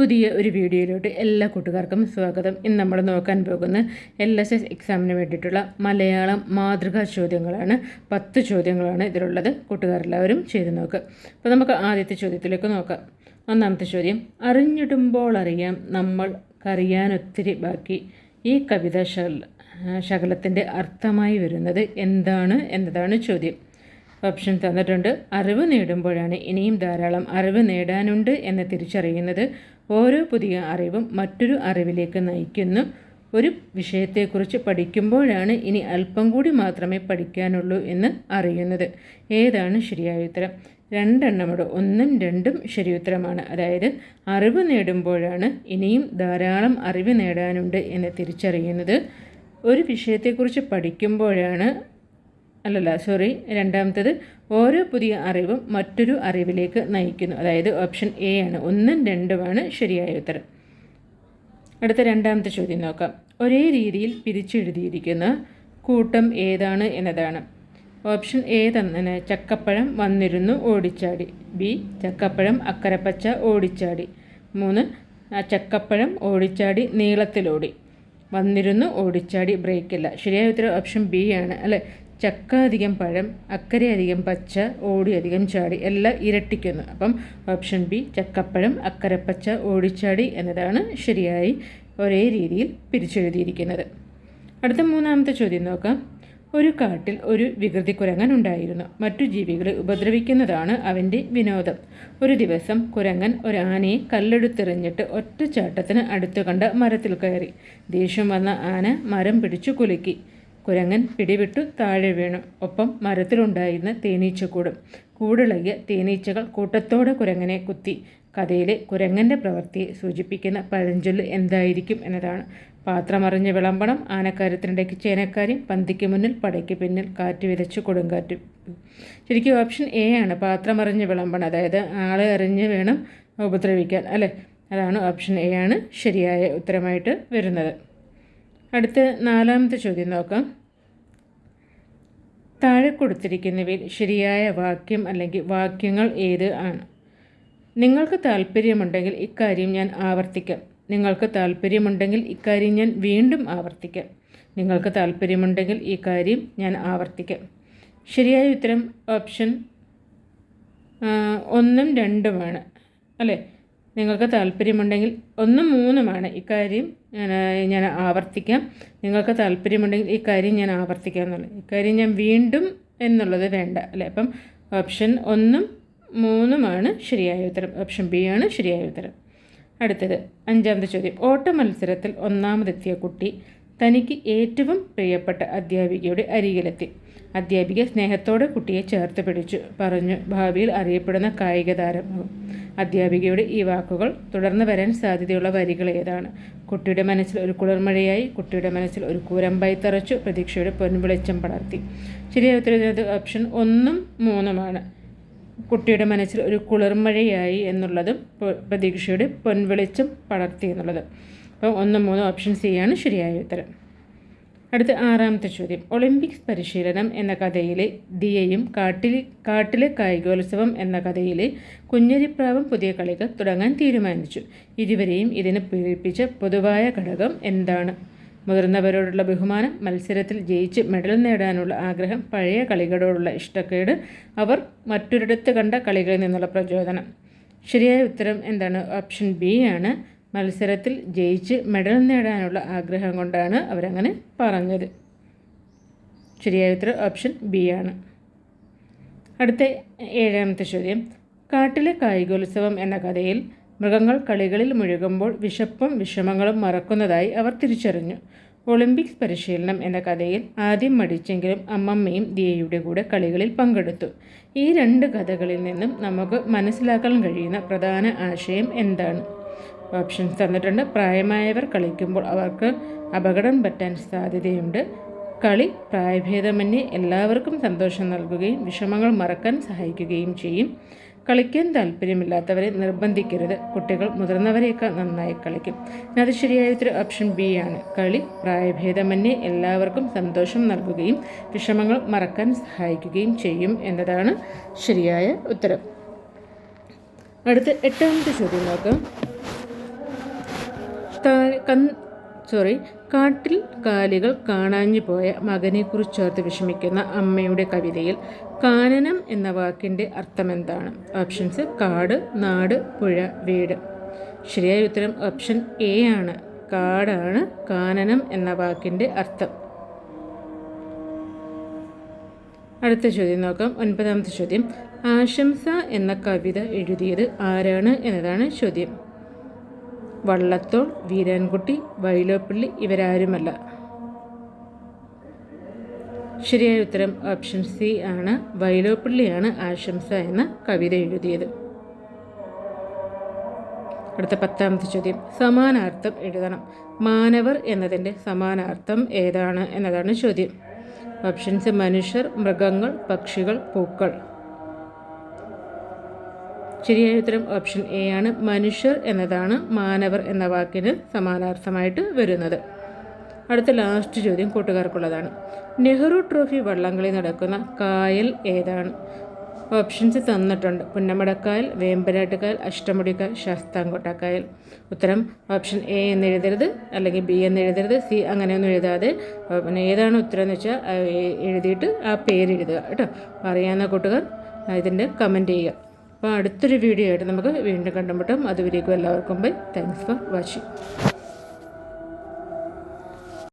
പുതിയ ഒരു വീഡിയോയിലോട്ട് എല്ലാ കൂട്ടുകാർക്കും സ്വാഗതം. ഇന്ന് നമ്മൾ നോക്കാൻ പോകുന്ന എൽ എസ് എസ് എക്സാമിന് വേണ്ടിയിട്ടുള്ള മലയാളം മാതൃകാ ചോദ്യങ്ങളാണ്. പത്ത് ചോദ്യങ്ങളാണ് ഇതിലുള്ളത്. കൂട്ടുകാരെല്ലാവരും ചെയ്ത് നോക്കുക അപ്പോൾ നമുക്ക് ആദ്യത്തെ ചോദ്യത്തിലേക്ക് നോക്കാം. ഒന്നാമത്തെ ചോദ്യം. അറിഞ്ഞിടുമ്പോൾ അറിയാം നമ്മൾ നമ്മൾക്കറിയാനൊത്തിരി ബാക്കി. ഈ കവിത ശകല ശകലത്തിന്റെ അർത്ഥമായി വരുന്നത് എന്താണ് എന്നതാണ് ചോദ്യം. ഓപ്ഷൻ തന്നിട്ടുണ്ട്. അറിവ് നേടുമ്പോഴാണ് ഇനിയും ധാരാളം അറിവ് നേടാനുണ്ട് എന്ന് തിരിച്ചറിയുന്നത് ഓരോ പുതിയ അറിവും മറ്റൊരു അറിവിലേക്ക് നയിക്കുന്നു. ഒരു വിഷയത്തെക്കുറിച്ച് പഠിക്കുമ്പോഴാണ് ഇനി അല്പം കൂടി മാത്രമേ പഠിക്കാനുള്ളൂ എന്ന് അറിയുന്നത്. ഏതാണ് ശരിയായ ഉത്തരം? രണ്ടെണ്ണമുണ്ട് ഒന്നും രണ്ടും ശരിയുത്തരമാണ് അതായത് അറിവ് നേടുമ്പോഴാണ് ഇനിയും ധാരാളം അറിവ് നേടാനുണ്ട് എന്ന് തിരിച്ചറിയുന്നത്. ഒരു വിഷയത്തെക്കുറിച്ച് പഠിക്കുമ്പോഴാണ് അല്ലല്ല സോറി രണ്ടാമത്തത് ഓരോ പുതിയ അറിവും മറ്റൊരു അറിവിലേക്ക് നയിക്കുന്നു. അതായത് ഓപ്ഷൻ എ ആണ്. ഒന്നും രണ്ടുമാണ് ശരിയായ ഉത്തരം. അടുത്ത രണ്ടാമത്തെ ചോദ്യം നോക്കാം. ഒരേ രീതിയിൽ പിരിച്ചെഴുതിയിരിക്കുന്ന കൂട്ടം ഏതാണ് എന്നതാണ്. ഓപ്ഷൻ എ തന്നെ ചക്കപ്പഴം വന്നിരുന്നു ഓടിച്ചാടി. ബി ചക്കപ്പഴം അക്കരപ്പച്ച ഓടിച്ചാടി. മൂന്ന് ആ ചക്കപ്പഴം ഓടിച്ചാടി നീളത്തിലോടി. വന്നിരുന്നു ഓടിച്ചാടി ബ്രേക്കില്ല. ശരിയായ ഉത്തരം ഓപ്ഷൻ ബി ആണ്. അല്ലേ? ചക്ക അധികം പഴം അക്കരെ അധികം പച്ച ഓടി അധികം ചാടി എല്ലാം ഇരട്ടിക്കുന്നു. അപ്പം ഓപ്ഷൻ ബി ചക്കപ്പഴം അക്കരപ്പച്ച ഓടിച്ചാടി എന്നതാണ് ശരിയായി ഒരേ രീതിയിൽ പിരിച്ചെഴുതിയിരിക്കുന്നത്. അടുത്ത മൂന്നാമത്തെ ചോദ്യം നോക്കാം. ഒരു കാട്ടിൽ ഒരു വികൃതി കുരങ്ങൻ ഉണ്ടായിരുന്നു. മറ്റു ജീവികളെ ഉപദ്രവിക്കുന്നതാണ് അവന്റെ വിനോദം. ഒരു ദിവസം കുരങ്ങൻ ഒരാനയെ കല്ലെടുത്തെറിഞ്ഞിട്ട് ഒറ്റച്ചാട്ടത്തിന് അടുത്തു കണ്ട മരത്തിൽ കയറി. ദേഷ്യം വന്ന ആന മരം പിടിച്ചു കുലുക്കി. കുരങ്ങൻ പിടിവിട്ടു താഴെ വീണു. ഒപ്പം മരത്തിലുണ്ടായിരുന്ന തേനീച്ചക്കൂടും കൂടിളകിയ തേനീച്ചകൾ കൂട്ടത്തോടെ കുരങ്ങനെ കുത്തി. കഥയിലെ കുരങ്ങന്റെ പ്രവൃത്തിയെ സൂചിപ്പിക്കുന്ന പഴഞ്ചൊല്ല് എന്തായിരിക്കും എന്നതാണ്. പാത്രമറിഞ്ഞ് വിളമ്പണം ആനക്കാര്യത്തിനിടയ്ക്ക് ചേനക്കാര്യം പന്തിക്ക് മുന്നിൽ പടയ്ക്ക് പിന്നിൽ കാറ്റ് വിതച്ച് കൊടുങ്കാറ്റ്. ശരിക്കും ഓപ്ഷൻ എ ആണ്. പാത്രമറിഞ്ഞ് വിളമ്പണം അതായത് ആളെ അറിഞ്ഞ് വേണം ഉപദ്രവിക്കാൻ അല്ലേ? അതാണ് ഓപ്ഷൻ എ ആണ് ശരിയായ ഉത്തരമായിട്ട് വരുന്നത്. അടുത്ത നാലാമത്തെ ചോദ്യം നോക്കാം. താഴെ കൊടുത്തിരിക്കുന്നവയിൽ ശരിയായ വാക്യം അല്ലെങ്കിൽ വാക്യങ്ങൾ ഏത് ആണ്? നിങ്ങൾക്ക് താല്പര്യമുണ്ടെങ്കിൽ ഇക്കാര്യം ഞാൻ ആവർത്തിക്കാം. നിങ്ങൾക്ക് താല്പര്യമുണ്ടെങ്കിൽ ഇക്കാര്യം ഞാൻ വീണ്ടും ആവർത്തിക്കാം. നിങ്ങൾക്ക് താല്പര്യമുണ്ടെങ്കിൽ ഈ കാര്യം ഞാൻ ആവർത്തിക്കാം. ശരിയായ ഉത്തരം ഓപ്ഷൻ ഒന്നും രണ്ടുമാണ്. അല്ലേ? നിങ്ങൾക്ക് താല്പര്യമുണ്ടെങ്കിൽ ഒന്നും മൂന്നുമാണ് ഇക്കാര്യം ഞാൻ ആവർത്തിക്കാം. നിങ്ങൾക്ക് താല്പര്യമുണ്ടെങ്കിൽ ഇക്കാര്യം കാര്യം ഞാൻ ആവർത്തിക്കാം എന്നുള്ളത് ഇക്കാര്യം ഞാൻ വീണ്ടും എന്നുള്ളത് വേണ്ട അല്ലേ? അപ്പം ഓപ്ഷൻ ഒന്നും മൂന്നുമാണ് ശരിയായ ഉത്തരം. ഓപ്ഷൻ ബി ആണ് ശരിയായ ഉത്തരം. അടുത്തത് അഞ്ചാമത്തെ ചോദ്യം. ഓട്ട മത്സരത്തിൽ ഒന്നാമതെത്തിയ കുട്ടി തനിക്ക് ഏറ്റവും പ്രിയപ്പെട്ട അധ്യാപികയുടെ അരികിലെത്തി. അധ്യാപിക സ്നേഹത്തോടെ കുട്ടിയെ ചേർത്ത് പിടിച്ചു. പറഞ്ഞു ഭാവിയിൽ അറിയപ്പെടുന്ന കായിക താരമാകും അധ്യാപികയുടെ ഈ വാക്കുകൾ തുടർന്ന് വരാൻ സാധ്യതയുള്ള വരികൾ ഏതാണ്? കുട്ടിയുടെ മനസ്സിൽ ഒരു കുളിർമഴയായി കുട്ടിയുടെ മനസ്സിൽ ഒരു കൂരമ്പായി തറച്ചു പ്രതീക്ഷയുടെ പൊൻവിളിച്ചം പടർത്തി. ശരിയായ ഉത്തരം ഓപ്ഷൻ ഒന്നും മൂന്നുമാണ്. കുട്ടിയുടെ മനസ്സിൽ ഒരു കുളിർമഴയായി എന്നുള്ളതും പ്രതീക്ഷയുടെ പൊൻവിളിച്ചം പടർത്തി എന്നുള്ളതും. അപ്പോൾ ഒന്നും മൂന്നും ഓപ്ഷൻ സി ആണ് ശരിയായ ഉത്തരം. അടുത്ത ആറാമത്തെ ചോദ്യം. ഒളിമ്പിക്സ് പരിശീലനം എന്ന കഥയിലെ ദിയയും കാട്ടിൽ കാട്ടിലെ കായികോത്സവം എന്ന കഥയിലെ കുഞ്ഞരിപ്രാവും പുതിയ കളികൾ തുടങ്ങാൻ തീരുമാനിച്ചു. ഇരുവരെയും ഇതിന് പ്രേരിപ്പിച്ച പൊതുവായ ഘടകം എന്താണ്? മുതിർന്നവരോടുള്ള ബഹുമാനം മത്സരത്തിൽ ജയിച്ച് മെഡൽ നേടാനുള്ള ആഗ്രഹം പഴയ കളികളോടുള്ള ഇഷ്ടക്കേട് അവർ മറ്റൊരിടത്ത് കണ്ട കളികളിൽ നിന്നുള്ള പ്രചോദനം. ശരിയായ ഉത്തരം എന്താണ്? ഓപ്ഷൻ ബി ആണ്. മത്സരത്തിൽ ജയിച്ച് മെഡൽ നേടാനുള്ള ആഗ്രഹം കൊണ്ടാണ് അവരങ്ങനെ പറഞ്ഞത്. ശരിയായ ഉത്തരം ഓപ്ഷൻ ബി ആണ്. അടുത്ത ഏഴാമത്തെ ചോദ്യം. കാട്ടിലെ കായികോത്സവം എന്ന കഥയിൽ മൃഗങ്ങൾ കളികളിൽ മുഴുകുമ്പോൾ വിശപ്പും വിഷമങ്ങളും മറക്കുന്നതായി അവർ തിരിച്ചറിഞ്ഞു. ഒളിമ്പിക്സ് പരിശീലനം എന്ന കഥയിൽ ആദ്യം മടിച്ചെങ്കിലും അമ്മമ്മയും ദിയയുടെ കൂടെ കളികളിൽ പങ്കെടുത്തു. ഈ രണ്ട് കഥകളിൽ നിന്നും നമുക്ക് മനസ്സിലാക്കാൻ കഴിയുന്ന പ്രധാന ആശയം എന്താണ്? ഓപ്ഷൻസ് തന്നിട്ടുണ്ട്. പ്രായമായവർ കളിക്കുമ്പോൾ അവർക്ക് അപകടം പറ്റാൻ സാധ്യതയുണ്ട്. കളി പ്രായഭേദമന്യേ എല്ലാവർക്കും സന്തോഷം നൽകുകയും വിഷമങ്ങൾ മറക്കാൻ സഹായിക്കുകയും ചെയ്യും. കളിക്കാൻ താല്പര്യമില്ലാത്തവരെ നിർബന്ധിക്കരുത്. കുട്ടികൾ മുതിർന്നവരെയൊക്കെ നന്നായി കളിക്കും. അത് ശരിയായ ഒരു ഓപ്ഷൻ ബി ആണ്. കളി പ്രായഭേദമന്യേ എല്ലാവർക്കും സന്തോഷം നൽകുകയും വിഷമങ്ങൾ മറക്കാൻ സഹായിക്കുകയും ചെയ്യും എന്നതാണ് ശരിയായ ഉത്തരം. അടുത്ത എട്ടാമത്തെ ചോദ്യം നോക്കാം. കൻ സോറി കാട്ടിൽ കാലികൾ കാണാഞ്ഞു പോയ മകനെക്കുറിച്ചോർത്ത് വിഷമിക്കുന്ന അമ്മയുടെ കവിതയിൽ കാനനം എന്ന വാക്കിന്റെ അർത്ഥമെന്താണ്? ഓപ്ഷൻസ് കാട് നാട് പുഴ വീട്. ശരിയായ ഉത്തരം ഓപ്ഷൻ എ ആണ്. കാടാണ് കാനനം എന്ന വാക്കിന്റെ അർത്ഥം. അടുത്ത ചോദ്യം നോക്കാം. ഒൻപതാമത്തെ ചോദ്യം. ആശംസ എന്ന കവിത എഴുതിയത് ആരാണ് എന്നതാണ് ചോദ്യം. വള്ളത്തോൾ വീരാൻകുട്ടി വൈലോപ്പള്ളി ഇവരാരുമല്ല. ശരിയായ ഉത്തരം ഓപ്ഷൻ സി ആണ്. വൈലോപ്പള്ളിയാണ് ആശംസ എന്ന കവിത എഴുതിയത്. അടുത്ത പത്താമത്തെ ചോദ്യം. സമാനാർത്ഥം എഴുതണം. മാനവർ എന്നതിന്റെ സമാനാർത്ഥം ഏതാണ് എന്നതാണ് ചോദ്യം. ഓപ്ഷൻസ് മനുഷ്യർ മൃഗങ്ങൾ പക്ഷികൾ പൂക്കൾ. ശരിയായ ഉത്തരം ഓപ്ഷൻ എ ആണ്. മനുഷ്യർ എന്നതാണ് മാനവർ എന്ന വാക്കിന് സമാനാർത്ഥമായിട്ട് വരുന്നത്. അടുത്ത ലാസ്റ്റ് ചോദ്യം കൂട്ടുകാർക്കുള്ളതാണ്. നെഹ്റു ട്രോഫി വള്ളംകളി നടക്കുന്ന കായൽ ഏതാണ്? ഓപ്ഷൻസ് തന്നിട്ടുണ്ട്. പുന്നമടക്കായൽ വേമ്പനാട്ടുകായൽ അഷ്ടമുടിക്കായൽ ശാസ്താംകോട്ടക്കായൽ. ഉത്തരം ഓപ്ഷൻ എ എന്ന് എഴുതരുത്. അല്ലെങ്കിൽ ബി എന്ന് എഴുതരുത്. സി അങ്ങനെയൊന്നും എഴുതാതെ പിന്നെ ഏതാണ് ഉത്തരം എന്ന് വെച്ചാൽ എഴുതിയിട്ട് ആ പേര് എഴുതുക. കേട്ടോ? അറിയാവുന്ന കൂട്ടുകാർ ഇതിന്റെ കമന്റ് ചെയ്യുക. അപ്പോൾ അടുത്തൊരു വീഡിയോ ആയിട്ട് നമുക്ക് വീണ്ടും കണ്ടുമുട്ടാം. അതുവരേക്കും എല്ലാവർക്കും ബൈ. Thanks for watching